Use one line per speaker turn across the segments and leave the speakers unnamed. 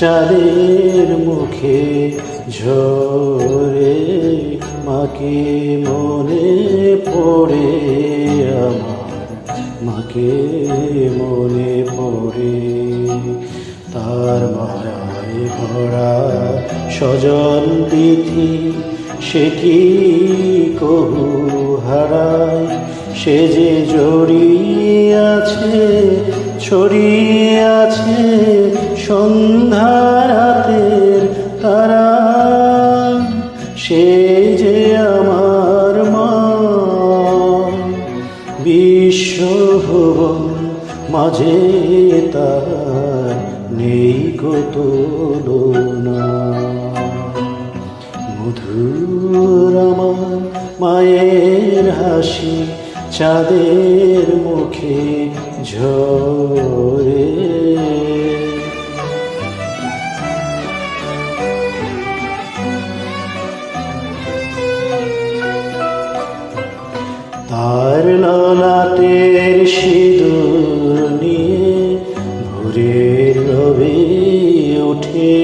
চাঁদের মুখে ঝরে মাকে মনে পড়ে আমার। মাকে মনে পড়ে তার মায়ায় ভরা স্বজন তিথি সে কি কহু হারায়? সে যে জড়িয়ে আছে, ছড়িয়ে আছে সন্ধ্যা তারা, সে যে আমার মা। বিশ্বভুবন মাঝে তার নেই কত মধুর আমার মায়ের হাসি চাঁদের মুখে ঝরে। তার ললাটের সিঁদুর নিয়ে ভোরের রবে ওঠে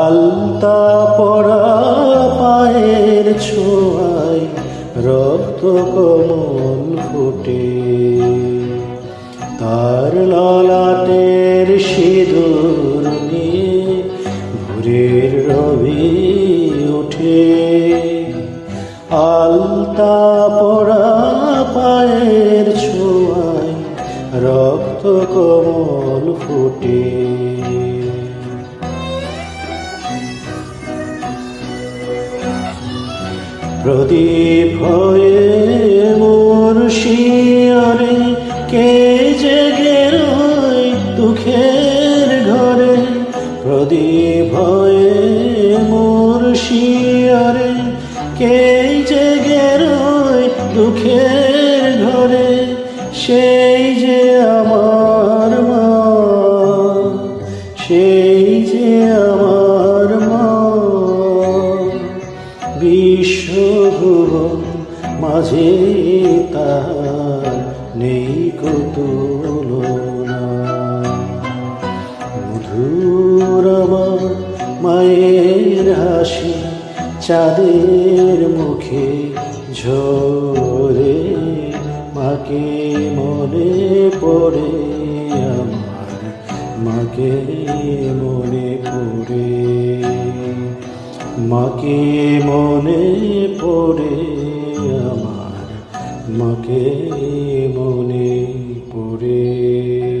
আলতা পড়া পায়ের ছোঁয়ায় রক্ত কমল ফোটে। তার ললাটের সিঁদুর নিয়ে ভোরের রবি ওঠে আলতা পড়া পায়ের ছোঁয়ায় রক্ত কমল ফুটে। প্রদীপ হয়ে মোর শিয়রে কে জেগে রয় দুঃখের ঘরে। প্রদীপ হয়ে মোর শিয়রে মাঝে তার নেই কত মধুর মায়ের হাসি চাঁদের মুখে ঝরে, মাকে মনে পড়ে আমার, মাকে মনে পড়ে, মাকে মনে পড়ে আমার। মাকে মনে পড়ে।